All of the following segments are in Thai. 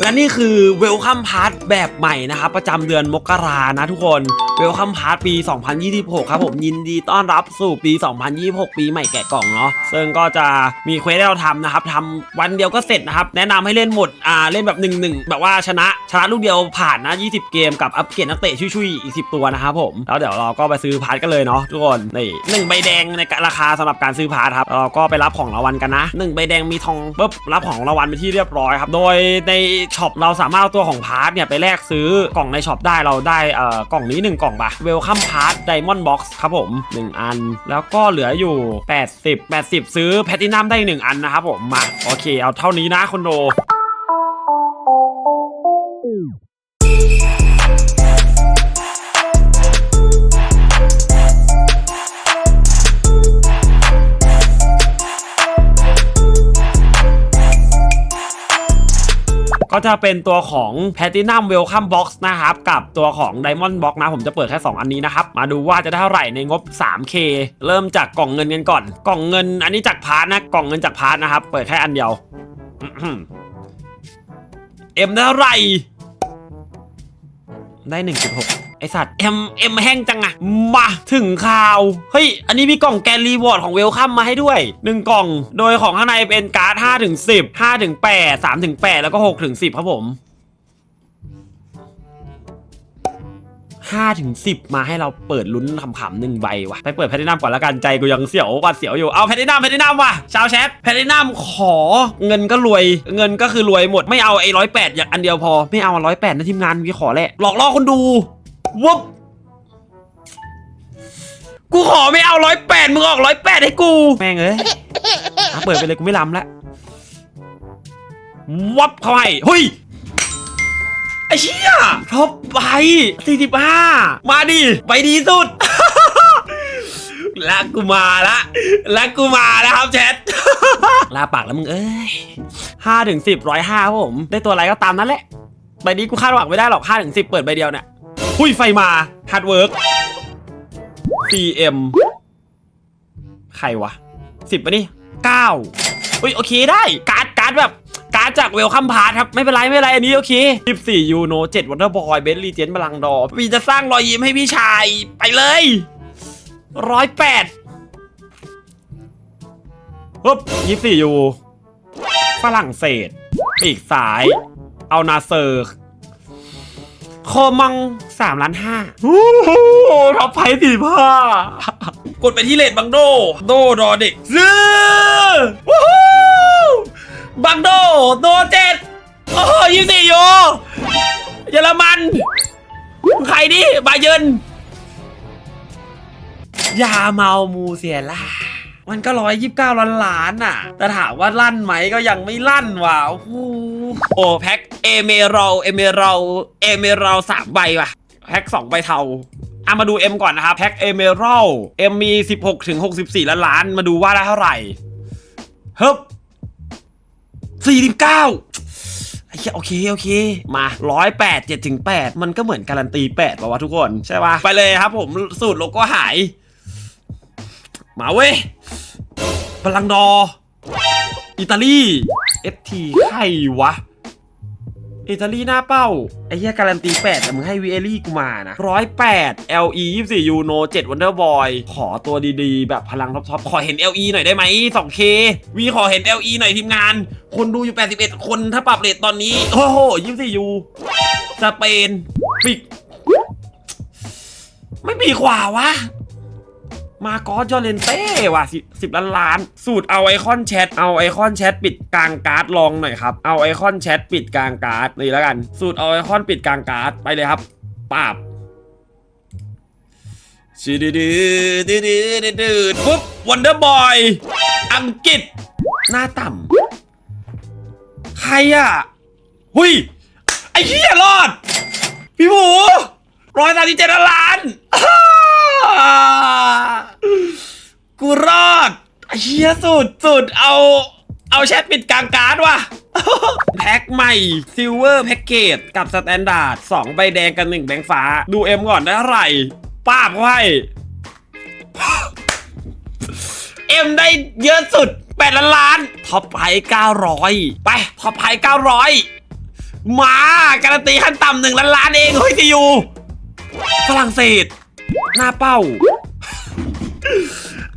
และนี่คือเวลคัมพาร์ทแบบใหม่นะครับประจำเดือนมกรานะทุกคน เวลคัมพาร์ทปี 2026 ครับผมยินดีต้อนรับสู่ปี 2026 ปีใหม่แกะกล่องเนาะซึ่งก็จะมีเควสให้เราทำนะครับทำวันเดียวก็เสร็จนะครับ แนะนำให้เล่นหมดอ่าเล่นแบบ 1-1 แบบว่าชนะชนะลูกเดียวผ่านนะ 20 เกมกับอัปเกรดนักเตะชุยๆอีก 10 ตัวนะครับผม แล้วเดี๋ยวเราก็ไปซื้อพาร์ทกันเลยเนาะทุกคนนี่หนึ่งใบแดงในราคาสำหรับการซื้อพาร์ทครับเราก็ไปรับของรางวัลกันนะหนึ่งใบแดงมีทองปุ๊บรับของรางวัลไปที่เรียบร้อยครับโดยในช็อปเราสามารถเอาตัวของพาร์ทเนี่ยไปแลกซื้อกล่องในช็อปได้เราได้เอ่อกล่องนี้1กล่องปะเวลคัมพาร์ตไดมอนด์บ็อกซ์ครับผม 1 อัน แล้วก็เหลืออยู่ 80 80 ซื้อแพตตินัมได้อีกหนึ่งอันนะครับผมมาโอเค เอาเท่านี้นะคนโด ก็จะเป็นตัวของ Platinum Welcome Box นะครับ กับตัวของ Diamond Box นะ ผมจะเปิดแค่ 2 อันนี้นะครับ มาดูว่าจะได้เท่าไหร่ในงบ 3K เริ่มจากกล่องเงินกันก่อน กล่องเงินอันนี้จากพาร์ทนะ กล่องเงินจากพาร์ทนะครับ เปิดแค่อันเดียว เอ็มได้เท่าไหร่ได้ 1.6 ไอสัตว์เอ็มเอ็มแห้งจังอะมาถึงข่าว เฮ้ย อันนี้มีกล่องแกนรีวอร์ดของเวลคัมมาให้ด้วย 1 กล่อง โดยของข้างในเป็นการ์ด5ถึง10 5ถึง8 3ถึง8แล้วก็6ถึง10 ครับผม5ถึง10 มาให้เราเปิดลุ้นขำๆหนึ่งใบว่ะไปเปิดแพทตินัมก่อนล้วกันใจกูยังเสียววัดเสียวอยู่เอาแพทตินัมแพทตินัมว่ะชาวแชทแพทตินัมขอเงินก็รวย เงินก็คือรวยหมดไม่เอาไอ้ร้อยแปดอย่างอันเดียวพอ ไม่เอาร้อยแปดนะทีมงานวีขอแหละหลอกล่อคนดู วุบกูขอไม่เอาร้อยแปดมึงออกร้อยแปดให้กู แม่งเอ้ยอะเปิดไปเลยกูไม่ลำล้ววับเข้าให้เฮ้ยไอ้เชี่ยท็อปไป45มาดิไปดีสุดแล้วกูมาละแล้วกูมาแล้วครับแชท ลาปากแล้วมึงเอ้ยห้าถึงสิบร้อยห้าผม ได้ตัวอะไรก็ตามนั้นแหละใบนี้กูคาดหวังไม่ได้หรอกห้าถึงสิบเปิดใบเดียวเนี่ย หุยไฟมาฮาร์ดเวิร์ก CM ใครวะสิบปะนี่เก้าอุ้ยโอเคได้การ์ดการ์ดแบบการ์ดจากเวลคัมพาร์ทครับ ไม่เป็นไร ไม่เป็นไร อันนี้โอเค14ยูโน7วันเดอร์บอยเบนลีเจนบลังดอร์พี่จะสร้างรอยยิ้มให้พี่ชาย ไปเลยร้อยแปดปุ๊บ24ยูฝรั่งเศส ปีกซ้าย เอานาเซอร์ โคมังสามล้านห้าโอ้โหท็อปไพสี่ผ้ากดไปที่เลดบังโด โดดอเด็กซื้อวู้ฮู้บังโด โดเจ็ดโอ้โหยี่สี่โยเยอรมัน ใครดิบาเยินยาเมามูเซียล่ามันก็ร้อยยี่สิบเก้าล้านล้านอะ แต่ถามว่าลั่นไหมก็ยังไม่ลั่นว่ะโอ้ โอ้แพ็คเอเมรัลเอเมรัลเอเมรัลสามใบว่ะ แพ็คสองใบเทาอะมาดู M ก่อนนะครับแพ็คเอเมรัล M มี 16ถึง64ล้านล้านมาดูว่าได้เท่าไหร่เฮึบ49ไอ้เหี้ยโอเคโอเค มา 108 7ถึง8มันก็เหมือนการันตี8ป่าวะทุกคน ใช่ป่ะ ไปเลยครับผมสูตรโลโก้หาย มาเว้ยพลังดออิตาลี FT ใครวะอิตาลีหน้าเป้า ไอ้เหี้ยการันตี 8 แต่มึงให้วีเอลี่กูมานะ108 LE 24ยูโน7 Wonder Boy ขอตัวดีๆ แบบพลังท็อปๆ ขอเห็น LE หน่อยได้ไหม 2K วีขอเห็น LE หน่อยทีมงาน คนดูอยู่ 81 คนถ้าปรับเรทตอนนี้ โอ้โห24ยูสเปนปิก ไม่ปีกว่าวะ มากอสจอเลนเต้ว่ะสิสิบล้านล้าน สูตรเอาไอคอนแชทเอาไอคอนแชทปิดกลางการ์ดลองหน่อยครับ เอาไอคอนแชทปิดกลางการ์ดนี่แล้วกัน สูตรเอาไอคอนปิดกลางการ์ดไปเลยครับปาบชิดืดดืดืดืดปุ๊บวันเดอร์บอยอังกฤษ หน้าต่ำใครอะ หุยไอ้เหี้ยรอด พี่หมูร้อยสามสิบเจ็ดล้าน กูรอดเฮียสุดสุดเอา เอาแชทปิดกลางการ์ดว่ะ แพ็คใหม่ซิลเวอร์แพ็กเกจกับสแตนดาร์ดสองใบแดงกันหนึ่งแบงค์ฟ้า ดูเอ็มก่อนได้เท่าไหร่ป้าบเขาให้เอ็มได้เยอะสุด8ล้านล้านท็อปไพเก้าร้อยไปท็อปไพเก้าร้อยมาการันตีขั้นต่ำหนึ่งล้านล้านเองเฮ้ยซียูฝรั่งเศส หน้าเป้า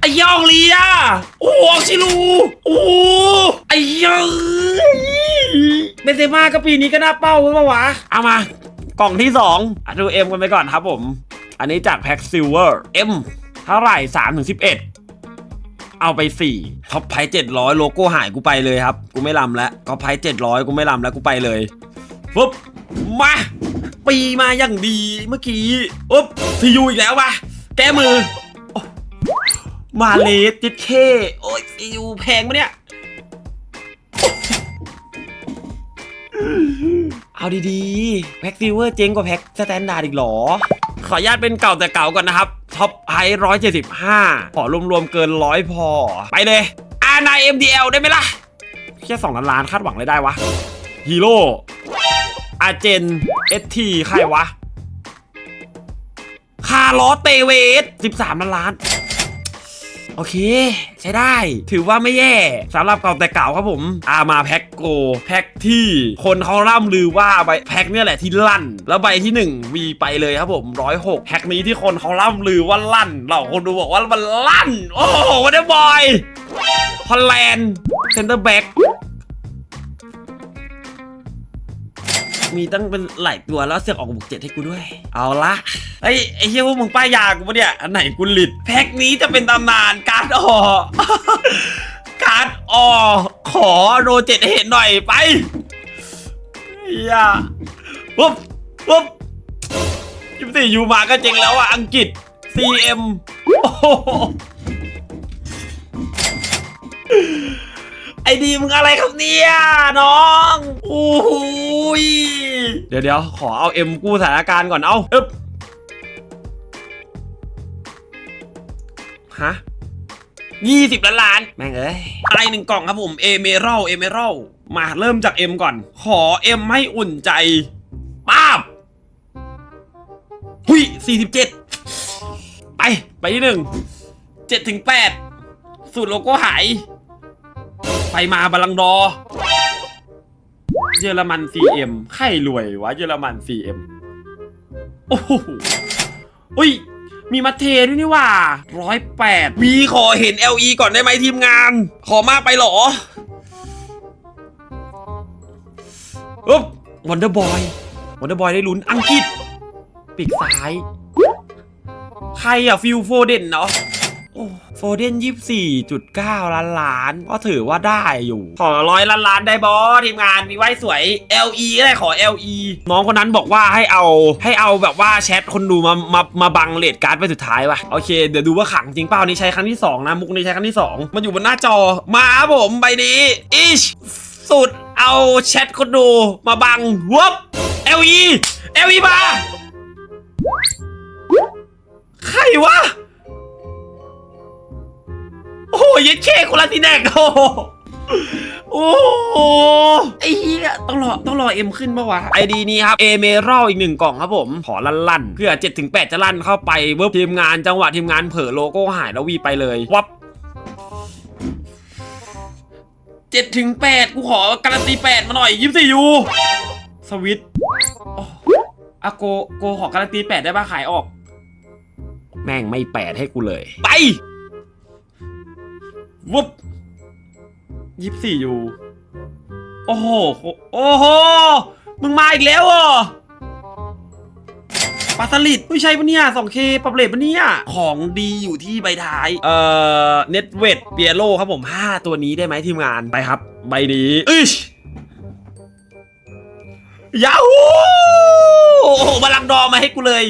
ไอ้ยองลีอะโอ้โหชิลูโอ้ไอ้ยองเบนเซม่าก็ปีนี้ก็น้าเป้าใช่ปะวะ เอามากล่องที่สองอะดูเอ็มกันไปก่อนครับผม อันนี้จากแพ็คซิลเวอร์เอ็มเท่าไหร่สามถึงสิบเอ็ดเอาไปสี่ท็อปไพ่เจ็ดร้อยโลโก้หายกูไปเลยครับ กูไม่ลำแล้วท็อปไพ่เจ็ดร้อยกูไม่ลำแล้วกูไปเลยปุ๊บมา ปีมาอย่างดีเมื่อกี้อุ๊บซียูอีกแล้วปะแก้มือ มาเลสจิตเคโอ้ยซีอูแพงปะเนี่ย เอาดีๆ แพ็กซิลเวอร์เจ๊งกว่าแพ็กสแตนดาร์ดอีกหรอ ขออนุญาตเป็นเก่าแต่เก่าก่อนนะครับ ท็อปไฮร้อยเจ็ดสิบห้าขอรวมๆเกินร้อยพอ ไปเลยอานาเอ็มดีเอลได้ไหมล่ะ แค่สองล้านล้านคาดหวังเลยได้วะ ฮีโร่อาเจนเอสทีใครวะ คาร์ลอเตเวส13ล้านล้าน โอเค ใช้ได้ ถือว่าไม่แย่สำหรับเก่าแต่เก่าครับผมอามาแพ็กโกแพ็กที่คนเขาร่ำลือว่าใบแพ็กเนี่ยแหละที่ลั่น แล้วใบที่1วีไปเลยครับผมร้อยหกแพ็กนี้ที่คนเขาร่ำลือว่าลั่น เหล่าคนดูบอกว่ามันลั่น โอ้โหวันเดอร์บอยฮอลแลนด์เซนเตอร์แบ็ก มีตั้งเป็นหลายตัวแล้วเสือกออกบุกเจ็ดให้กูด้วย เอาละไอ้ยไอ้เหี้ยพวกมึงป้ายยากูปะเนี่ยอันไหนกูหลิดแพ็คนี้จะเป็นตำนานการ์ดออการ์ดออขอโรเจ็ดเห็นหน่อยไปอย่าปุ๊บปุ๊บยิบสี่ยูมาก็เจ๋งแล้วอะ อังกฤษ CM โอ้โหไอ้ ดีมึงอะไรครับเนี่ยน้องโอ้โหยเดี๋ยวเดี๋ยวขอเอาเอ็มกู้สถานการณ์ก่อนเอาอึ๊บฮะยี่สิบล้านล้าน แม่งเอ้ยอะไรหนึ่งกล่องครับผม เอเมรัลเอเมรัลมาเริ่มจากเอ็มก่อน ขอเอ็มให้อุ่นใจป้าบหุยสี่สิบเจ็ดไป ไปที่หนึ่งเจ็ดถึงแปดสูตรโลโก้หาย ไปมาบาลังดอ เยอรมัน CM ใครรวยวะเยอรมัน CM โอ้โหอุ้ย มีมาเทด้วยนี่ว่าร้อยแปดมีขอเห็น LE ก่อนได้ไหมทีมงาน ขอมากไปเหรออุ๊บวันเดอร์บอยวันเดอร์บอยได้ลุ้นอังกฤษ ปีกซ้าย ใครอะฟิลโฟเดนเนาะ โอ้โฟเดนยี่สี่จุดเก้าล้านล้าน ก็ถือว่าได้อยู่ ขอร้อยล้านล้านได้บอทีมงานมีไว้สวย LE ก็ได้ขอ LE น้องคนนั้นบอกว่าให้เอาให้เอาแบบว่าแชทคนดูมามามาบังเลดการ์ดไปสุดท้ายว่ะโอเคเดี๋ยวดูว่าขังจริงเปล่านี่ใช้ครั้งที่2นะมุกนี้ใช้ครั้งที่2มันอยู่บนหน้าจอมาครับผมใบนี้อิชสุดเอาแชทคนดูมาบังวบ LE LE มาใครวะ ยัดเค้คนละที่แนกโอ้โหโอ้ไอ้เหี้ยต้องรอต้องรอเอ็มขึ้นปะวะไอดีนี้ครับเอเมรัลอีกหนึ่งกล่องครับผม ขอลั่นลั่นเพื่อ7ถึง8จะลั่นเข้าไปเวิร์บทีมงานจังหวะทีมงานเผลอโลโก้หายแล้ววีไปเลยวับเจ็ดถึงแปดกูขอการันตีแปดมาหน่อยยี่สิยูสวิตช์โอ้อะโกโกขอการันตีแปดได้ปะขายออก แม่งไม่แปดให้กูเลย ไป วุบยี่สี่อยู่ โอ้โห โอ้โห มึงมาอีกแล้วเหรอปลาสลิดไม่ใช่ปะเนี่ยสองเคปรับเลทปะเนี่ย ของดีอยู่ที่ใบท้าย เอ่อ เน็ตเวทเปียโลครับผม 5 ตัวนี้ได้ไหมทีมงาน ไปครับ ใบนี้อึชยาฮูโอ้โหบาลังก์ดอร์มาให้กูเลย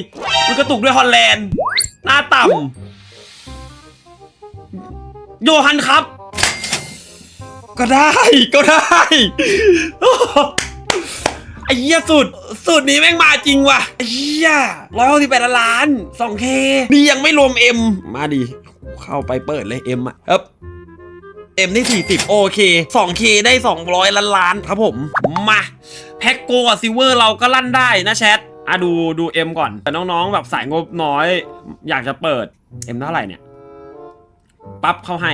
มึงกระตุกด้วยฮอลแลนด์ หน้าต่ำ โยฮันครับ ก็ได้ก็ได้ไอ้เหี้ยสุดสุดนี้แม่งมาจริงว่ะไอ้เหี้ยร้อยหกสิบแปดล้านสองเคนี่ยังไม่รวมเอ็มมาดิเข้าไปเปิดเลยเอ็มอะเอ๊บเอ็มได้สี่สิบโอเคสองเคได้สองร้อยล้านล้านครับผม มา แพ็กโกกับซิลเวอร์เราก็ลั่นได้นะแชทอะดูดูเอ็มก่อน แต่น้องๆ แบบสายงบน้อย อยากจะเปิดเอ็มเท่าไหร่เนี่ย ปั๊บเข้าให้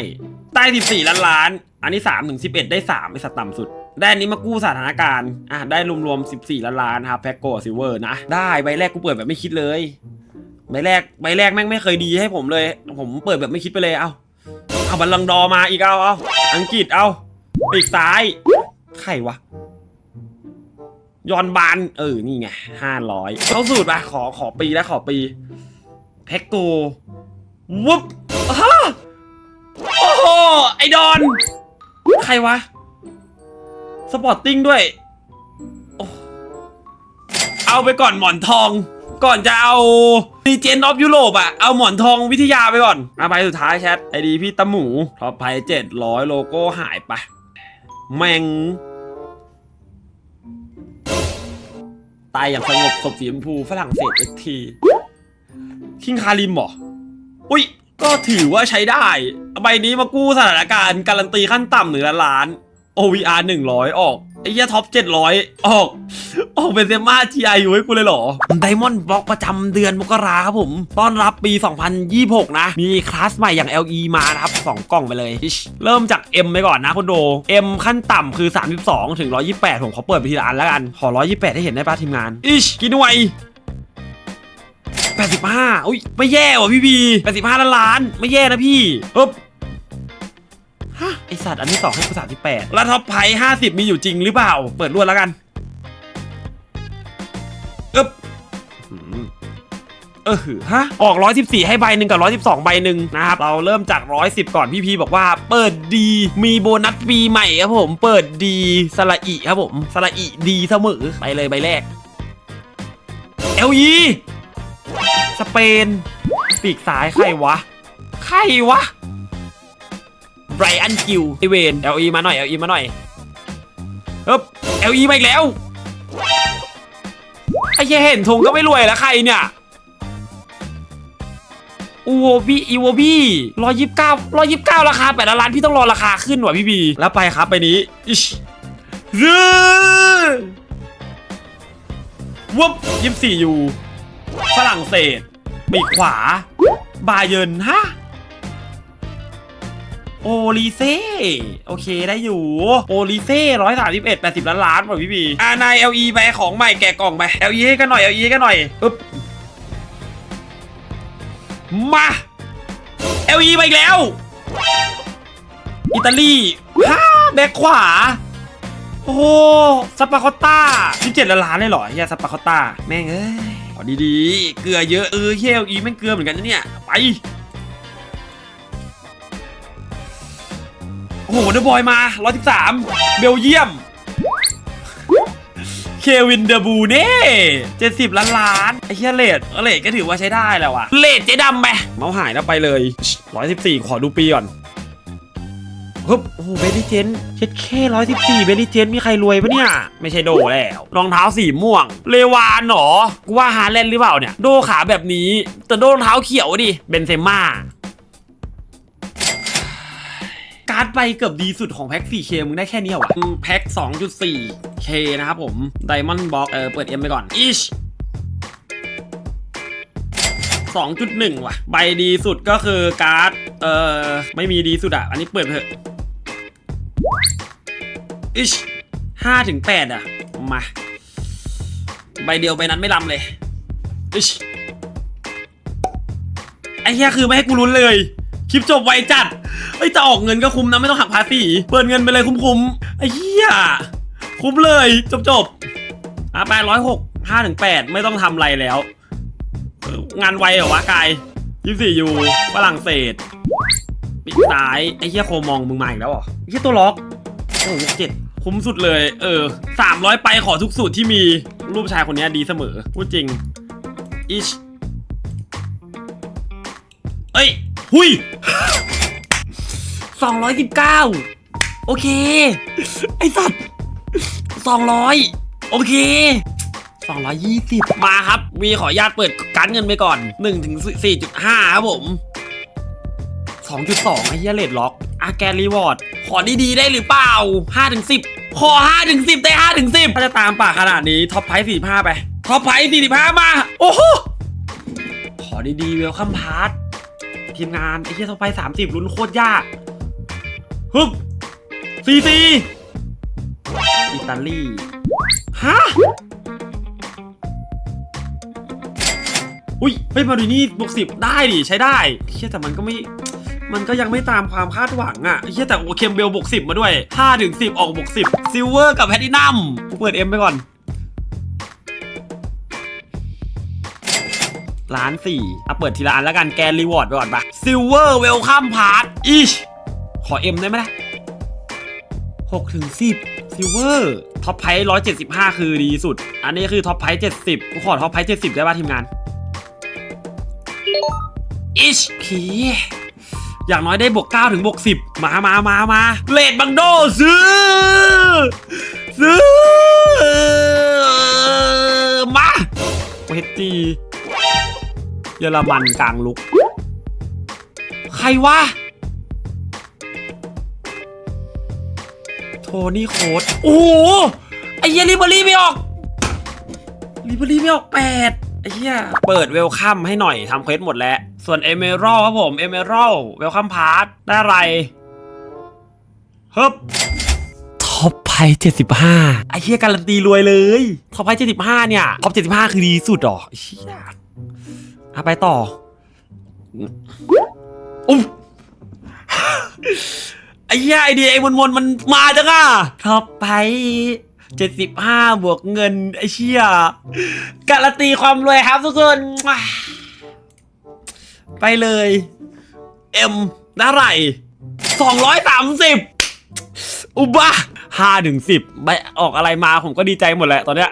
ใต้ 14 ล้านล้าน อันนี้3ถึง11 ได้3ไอสัตว์ต่ำสุด ได้อันนี้มากู้สถานการณ์อะได้รวมๆ 14 ล้านล้านครับแพ็กโกซิลเวอร์นะ ได้ใบแรกกูเปิดแบบไม่คิดเลย ใบแรกใบแรกแม่งไม่เคยดีให้ผมเลย ผมเปิดแบบไม่คิดไปเลย เอาเอาบัลลังดอมาอีกเอาเอาอังกฤษเอาปีกซ้าย ใครวะยอนบานเออ นี่ไงห้าร้อยเข้าสูตรปะขอขอปีแล้วขอปี แพ็กโกวุบฮะโอ้โห ไอดอน ใครวะ สปอร์ตติ้งด้วยโอ้เอาไปก่อนหมอนทอง ก่อนจะเอาดีเจนออฟยุโรปอะเอาหมอนทองวิทยาไปก่อนอาไปสุดท้ายแชทไอดีพี่ตะหมูท็อปไพเจ็ดร้อยโลโก้หายไป แมงตายอย่างสงบศพสีชมพูฝรั่งเศสเอทีคิงคาริมเหรอ อุ้ย ก็ถือว่าใช้ได้ ใบนี้มากู้สถานการณ์การันตีขั้นต่ำหนึ่งล้านล้าน OVR 100 ออก ไอ้เหี้ยท็อป 700 ออก ออกเป็นเซมา GI อยู่ให้กูเลยเหรอไดมอนด์บล็อกประจำเดือนมกราครับผม ต้อนรับปี 2026 นะ มีคลาสใหม่อย่าง LE มานะครับ 2 กล่องไปเลย เริ่มจาก M ไปก่อนนะคุณโด M ขั้นต่ำคือ 32 ถึง 128 ผมขอเปิดไปทีละอันแล้วกัน ขอ 128 ให้เห็นได้ป่ะทีมงาน อิชกินไว 85อุ้ยไม่แย่ว่ะพี่บี85ล้านล้าน ไม่แย่นะพี่ปึ๊บฮะไอสัตว์อันที่สองให้กู38แล้วท็อปไพ่50มีอยู่จริงหรือเปล่า เปิดรวดแล้วกันอึ๊บหืมเออหือฮะ ออก 114 ให้ใบหนึ่งกับ 112 ใบหนึ่งนะครับ เราเริ่มจาก 110 ก่อนพี่พีบอกว่า เปิดดี มีโบนัสปีใหม่ครับผม เปิดดีสละอิครับผมสละอิดีเสมอ ไปเลยใบแรก LE สเปน ปีกซ้ายใครวะ ใครวะไบรอันกิวไอเวน LE มาหน่อย LE มาหน่อยเอ๊บ LE มาอีกแล้วไอ้เหี้ยเห็นธงก็ไม่รวยแล้วใครเนี่ยอูโวบี้อีโวบี้ร้อยยี่สิบเก้าร้อยยี่สิบเก้าราคาแปดล้านพี่ต้องรอราคาขึ้นว่ะพี่บี แล้วไปครับไปนี้อิชรื้อวบยี่สิบสี่ยูฝรั่งเศส ปีกขวา บาเยินฮะ โอลิเซ่ โอเคได้อยู่ โอลิเซ่ร้อยสามสิบเอ็ดแปดสิบล้านล้านป่ะพี่บีอ่านาย LE ไปของใหม่แกะกล่องไป LE ให้กันหน่อย LE ให้กันหน่อยอึ๊บมา LE ไปอีกแล้ว อิตาลีฮ่าแบ็คขวา โอ้โหสปาคอตต้า17ล้านล้านเลยเหรอเฮียสปาคอตต้าแม่งเอ้ย ขอดีๆ เกลือเยอะเออเฮีย LE แม่งเกลือเหมือนกันนะเนี่ย ไป โอ้โหเดอะบอยมา113เบลเยียม เควินเดอบูเน่70ล้านล้านไอ้เหี้ยเลดเลดก็ถือว่าใช้ได้แล้วว่ะเลดเจ๊ดำไปเมาส์หายแล้วไปเลย114ขอดูปีก่อน ฮึบโอ้โหเบลิเจนเช็ดแค่114เบลิเจนมีใครรวยปะเนี่ย ไม่ใช่โดแล้วรองเท้าสีม่วง เลวานเหรอกูว่าฮาแลนด์หรือเปล่าเนี่ย โดขาแบบนี้ แต่โดรองเท้าเขียวดิเบนเซม่าการ์ดใบเกือบดีสุดของแพ็ก 4K มึงได้แค่นี้เหรอวะอืมแพ็ก 2.4K นะครับผม Diamond Box เออเปิด M ไปก่อน ish 2.1 ว่ะ ใบดีสุดก็คือการ์ด เออไม่มีดีสุดอะ อันนี้เปิดเถอะ ish 5ถึง8อะ มา ใบเดียวใบนั้นไม่ลำเลย ish ไอ้เหี้ยคือไม่ให้กูลุ้นเลย คลิปจบไวจัดเอ้ยจะออกเงินก็คุ้มนะไม่ต้องหักภาษีเปิดเงินไปเลยคุ้มๆไอ้เหี้ยคุ้มเลยจบจบอะแปดร้อยหกห้าถึงแปดไม่ต้องทำอะไรแล้ว งานไวเหรอวะกายยี่สี่ยูฝรั่งเศสปีกซ้ายไอ้เหี้ยโคมองมึงมาอีกแล้วเหรอไอ้เหี้ยตัวล็อกโอ้โหเจ็ด คุ้มสุดเลย เออสามร้อยไปขอทุกสูตรที่มีรูปชายคนนี้ดีเสมอ พูดจริงอิชเอ้ย หุยสองร้อยสิบเก้าโอเค ไอสัตว์สองร้อยโอเคสองร้อยยี่สิบมาครับมีขออนุญาตเปิดการเงินไปก่อนหนึ่งถึงสี่จุดห้าครับผมสองจุดสองไอ้เหี้ยเลดล็อกอาแกนรีวอร์ด ขอดีๆได้หรือเปล่าห้าถึงสิบ ขอห้าถึงสิบได้ห้าถึงสิบถ้าจะตามป่าขนาดนี้ท็อปไพสี่ห้าไปท็อปไพสี่สิบห้ามา โอ้โห ขอดีๆเวลคัมพาร์ททีมงาน ไอ้เหี้ยท็อปไฟสามสิบลุ้นโคตรยากฮึบซีซีอิตาลี ฮะ อุ้ยเฮ้ยมาดูนี่บวกสิบได้ดิ ใช้ได้เฮียแต่มันก็ไม่ มันก็ยังไม่ตามความคาดหวังอะเฮียแต่โอเคมเบลบวกสิบมาด้วย5ถึง10ออกบวกสิบซิลเวอร์กับแพลตินัมกูเปิดเอ็มไปก่อนล้านสี่เอะเปิดทีละอันแล้วกันแกนรีวอร์ดไปก่อนปะซิลเวอร์เวลคัมพาร์ทอิชขอเอ็มได้ไหมล่ะหกถึงสิบซิลเวอร์ท็อปไพร้อยเจ็ดสิบห้าคือดีสุด อันนี้คือท็อปไพเจ็ดสิบกูขอท็อปไพเจ็ดสิบได้ป่ะทีมงานอิชพี อย่างน้อยได้บวก9ถึงบวก10 มามามามาเลดบังโดซื้อ ซื้อ มาเวทจีเยอรมันกลางลุก ใครวะโทนี่โคดโอ้โหไอ้เหี้ยลิเบอรี่ไม่ออกลิเบอรี่ไม่ออกแปดไอ้เหี้ยเปิดเวลคัมให้หน่อยทำเควสหมดแล้ว ส่วนเอเมอรัลครับผมเอเมอรัลเวลคัมพาร์ทได้อะไรฮึบท็อปไพ่เจ็ดสิบห้าไอ้เหี้ยการันตีรวยเลยท็อปไพ่เจ็ดสิบห้าเนี่ยท็อปเจ็ดสิบห้าคือดีสุดเหรอไอ้เหี้ยเอาไปต่ออุ๊บไอ้เหี้ยไอเดียไอ้มนมนๆมันมาจังอะท็อปไพ่เจ็ดสิบห้าบวกเงินไอ้เชี่ยการันตีความรวยครับทุกคน ไปเลยเอ็มเท่าไหร่สองร้อยสามสิบอุบะห้าถึงสิบไปออกอะไรมาผมก็ดีใจหมดแหละตอนเนี้ย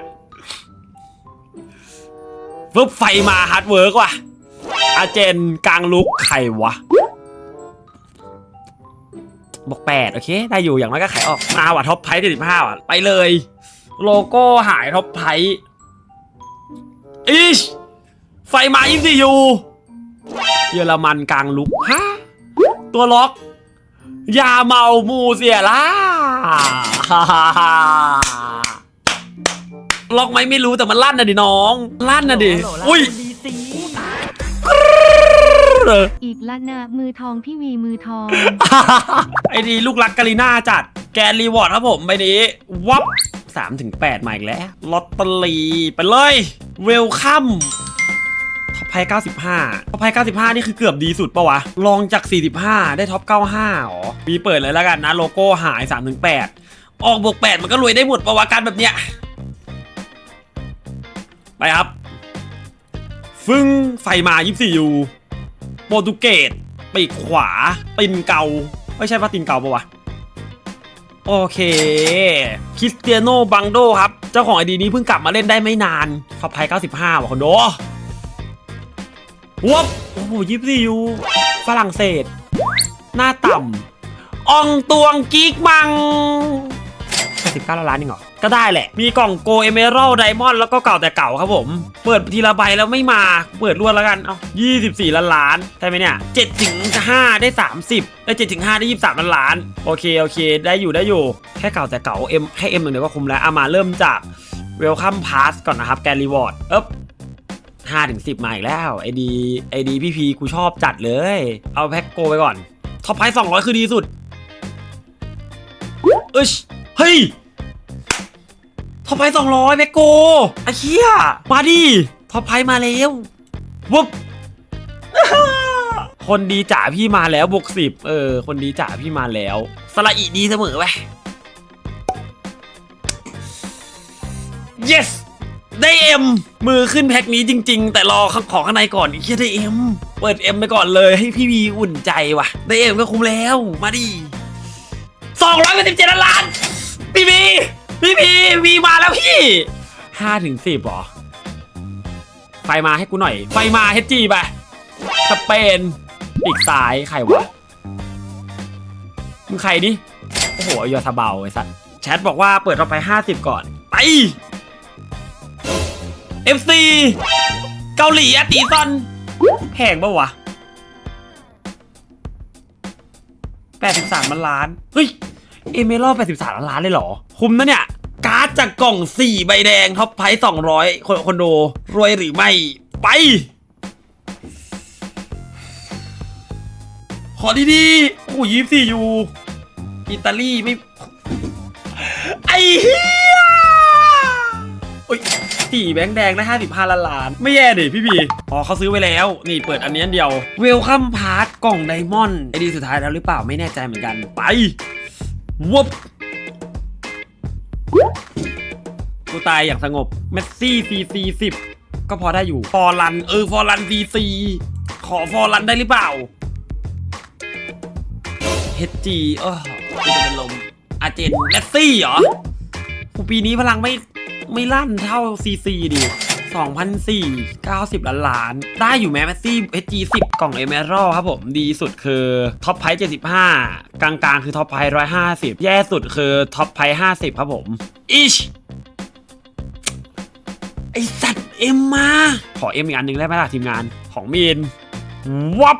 ฟึบไฟมาฮาร์ดเวิร์กว่ะ อาเจนกลางลุกใครวะ บอกแปดโอเค ได้อยู่อย่างน้อยก็ไขออกมาว่ะท็อปไพร์เจ็ดสิบห้าว่ะ ไปเลย โลโก้หายท็อปไพร์อิชไฟมายี่สิยู เยอรมันกลางลุกฮะตัวล็อกยาเมามูเสียล่าล็อกไหมไม่รู้แต่มันลั่นนะดิน้อง ลั่นนะดิ อุ้ยอีกละนะมือทองพี่วีมือทอง ไอ้ดีลูกรักกาลิน่าจัด แกนรีวอร์ดครับผมใบนี้ วับสามถึงแปดมาอีกแล้ว ลอตเตอรี่ไปเลย เวลคัม ท็อปพ่95ท็อปไพ่95 นี่คือเกือบดีสุดปะวะ ลองจาก 45 ได้ท็อป 95อ๋อมีเปิดเลยแล้วกันนะ โลโก้หาย3ถึง8ออกบวก 8 มันก็รวยได้หมดปะวะการแบบเนี้ย ไปครับ ฟึ่งไฟมา 24ยูโปรตุเกสปีกขวาตินเกา ไม่ใช่ว่าตินเกาปะวะโอเค คริสเตียโนบังโดครับ เจ้าของไอดีนี้เพิ่งกลับมาเล่นได้ไม่นานท็อปไพ95ว่ะคนโด วับโอ้โหยิบซียูฝรั่งเศส หน้าต่ำอองตวงกิกมัง89ล้านนี่เหรอ ก็ได้แหละ มีกล่องโกเอเมอรัลไดมอนด์แล้วก็เก่าแต่เก่าครับผม เปิดทีละใบแล้วไม่มา เปิดรวดแล้วกัน เอา24 ล้านล้าน ใช่ไหมเนี่ย7ถึง5ได้ 30 ได้7ถึง5ได้ 23 ล้านล้าน โอเค โอเค ได้อยู่ ได้อยู่ แค่เก่าแต่เก่าเอ็มให้เอ็มหนึ่งเดียวก็คุ้มแล้ว เอามาเริ่มจากเวลคัมพาสก่อนนะครับ แกรีวอร์ดเอ๊บ ห้าถึงสิบมาอีกแล้วไอดีไอดีพี่พีกูชอบจัดเลย เอาแพ็กโกไปก่อนท็อปไพสองร้อยคือดีสุดเอ้ยเฮ้ยท็อปไพสองร้อยแม็กโกไอ้เหี้ยมาดิท็อปไพมาแล้ววุบคนดีจ่าพี่มาแล้วบวกสิบเออ คนดีจ่าพี่มาแล้ว สละอีดีเสมอไป yes ได้เอ็มมือขึ้นแพ็คนี้จริง ๆ แต่รอข้างของข้างในก่อนเหี้ยได้เอ็มเปิดเอ็มไปก่อนเลยให้พี่วีอุ่นใจว่ะ ได้เอ็มก็คุ้มแล้วมาดิสองร้อยเป็นสิบเจ็ดล้านพี่พีพี่พีวีมาแล้วพี่ห้าถึงสิบหรอไฟมาให้กูหน่อย ไฟมาเฮจีไปสเปนอีกซ้ายใครวะมึงใครดิโอ้โหยอซาเบาไอ้สัสแชทบอกว่าเปิดเราไป 50 ก่อน ไป FC เกาหลีอะตีซอนแพงปะวะ83ล้านล้าน เฮ้ย เอเมลอ83ล้านล้านเลยเหรอ คุ้มนะเนี่ย การ์ดจากกล่อง 4 ใบแดงท็อปไพร์200 คนคอนโด รวยหรือไม่ ไป ขอดีๆโอ้ยยี่สี่ยูอิตาลีไม่ ไอ้เหี้ยอุ้ย สี่แบงค์แดงได้ห้าสิบห้าล้านล้าน ไม่แย่ดิพี่พีอ๋อเขาซื้อไว้แล้ว นี่เปิดอันนี้อันเดียวเวลคัมพาร์ทกล่องไดมอนด์ไอดีสุดท้ายแล้วหรือเปล่าไม่แน่ใจเหมือนกันไปวบกูตายอย่างสงบเมสซี่ซีซีสิบก็พอได้อยู่ฟอร์รันเออฟอร์รันซีซีขอฟอร์รันได้หรือเปล่าเฮจีเออจะเป็นลมอาเจนเมสซี่เหรอปีนี้พลังไม่ ไม่ลั่นเท่าซีซีดิ2004 90 ล้านล้าน ได้อยู่แมสซี่เฮจี10 กล่องเอเมอรัลครับผม ดีสุดคือท็อปไพ่75 กลางๆ คือท็อปไพ่150 แย่สุดคือท็อปไพ่50 ครับผมอิชไอสัตว์เอ็มมา ขอเอ็มอีกอันหนึ่งได้ไหมล่ะทีมงานของมีน วับ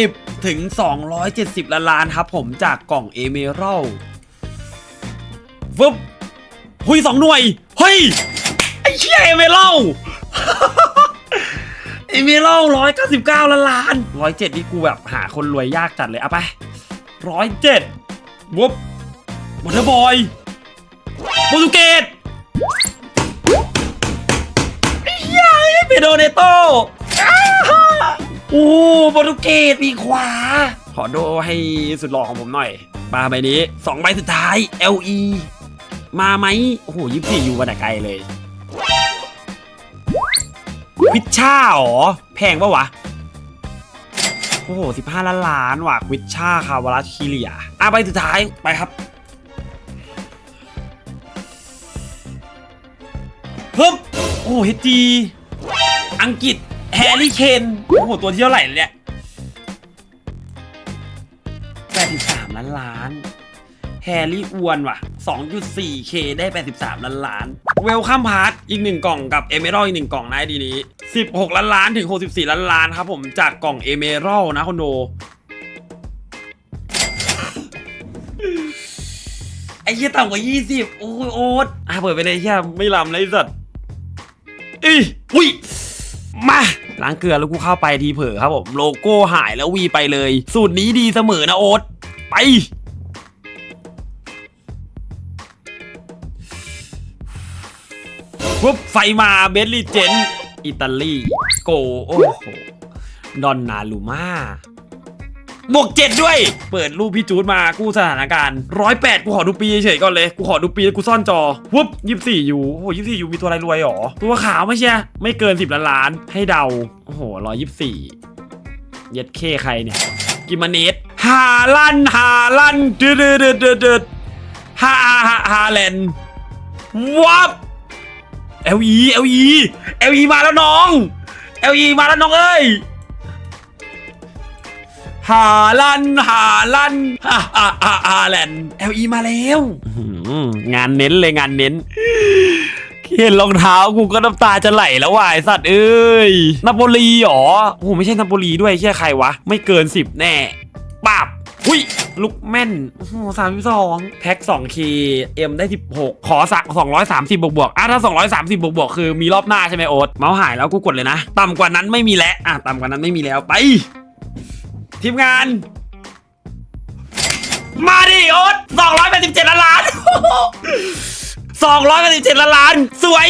70 ถึง 270ล้านล้านครับผมจากกล่องเอเมอรัล ฟึบหุยสองหน่วย เฮ้ย ไอ้เชี่ยเอเมอรัลเอเมอรัลร้อยเก้าสิบเก้าล้านล้านร้อยเจ็ดนี่กูแบบหาคนรวยยากจัดเลย เอาไปร้อยเจ็ดวุบวอเตอร์บอยโปรตุเกสไอ้เหี้ยเปโดเนโตโอ้โปรตุเกสมีขวา ขอโดให้สุดหล่อของผมหน่อยมาใบนี้สองใบสุดท้าย LE มาไหมโอ้โหยี่สี่อยู่วันไหนไกลเลยควิชช่าหรอ แพงปะวะ โอ้โหสิบห้าล้านล้านว่ะควิชช่าคาวาราคิเลียอะใบสุดท้ายไปครับฮึบโอ้โหเฮจีอังกฤษ แฮร์รี่เคน โอ้โห ตัวที่เท่าไหร่เนี่ย83ล้านล้าน แฮร์รี่อวนว่ะ 2.4K ได้ 83 ล้านล้านเวลคัมพาร์ทอีกหนึ่งกล่องกับเอเมอรัลอีกหนึ่งกล่องนะดีนี้ 16 ล้านล้านถึง 64 ล้านล้านครับผมจากกล่องเอเมอรัลนะคอนโดไอ้เหี้ยต่ำกว่า 20 โอ้ยโอ๊ตอะเปิดไปเลยไอ้เหี้ยไม่ลำเลยไอ้สัตว์อีอุ้ยมาล้างเกลือแล้วกูเข้าไปทีเผลอครับผม โลโก้หายแล้ววีไปเลย สูตรนี้ดีเสมอนะโอ๊ตไป ปุ๊บไฟมาเบสลีเจนอิตาลีโกโอ้โหดอนนาลูมาบวกเจ็ดด้วย เปิดรูปพี่จูดมากู้สถานการณ์ร้อยแปดกูขอดูปีเฉยก่อนเลย กูขอดูปีกูซ่อนจอปุ๊บยี่สี่ยูโอ้โหยี่สี่ยูมีตัวอะไรรวยหรอ ตัวขาวไม่ใช่ ไม่เกินสิบล้านล้าน ให้เดา โอ้โหร้อยยี่สี่เย็ดเคใครเนี่ย กิมาเนสฮาลันฮาลันเดือดเดือดเดือดเดือดฮาฮาฮาแลนด์วับ LE LE LE มาแล้วน้อง LE มาแล้วน้องเอ้ยฮาลันฮาลันฮาฮาฮาฮาแลน LE มาแล้วอื้อหืองานเน้นเลยงานเน้นเห็นรองเท้ากูก็น้ำตาจะไหลแล้วว่ะไอสัตว์เอ้ยนาโปลีเหรอโอ้โหไม่ใช่นาโปลีด้วยใช่ใครวะ ไม่เกินสิบแน่ปับ หุ้ยลุกแม่นโอ้โหสามสองแพ็คสองคีเอ็มได้สิบหกขอสักสองร้อยสามสิบบวกบวกอะถ้าสองร้อยสามสิบบวกบวกคือมีรอบหน้าใช่ไหมโอ๊ตเมาส์หายแล้วกูกดเลยนะ ต่ำกว่านั้นไม่มีแล้วอะต่ำกว่านั้นไม่มีแล้วไป ทีมงาน มาดิโอ๊ตสองร้อยแปดสิบเจ็ดล้านล้านสองร้อยแปดสิบเจ็ดล้านล้านสวย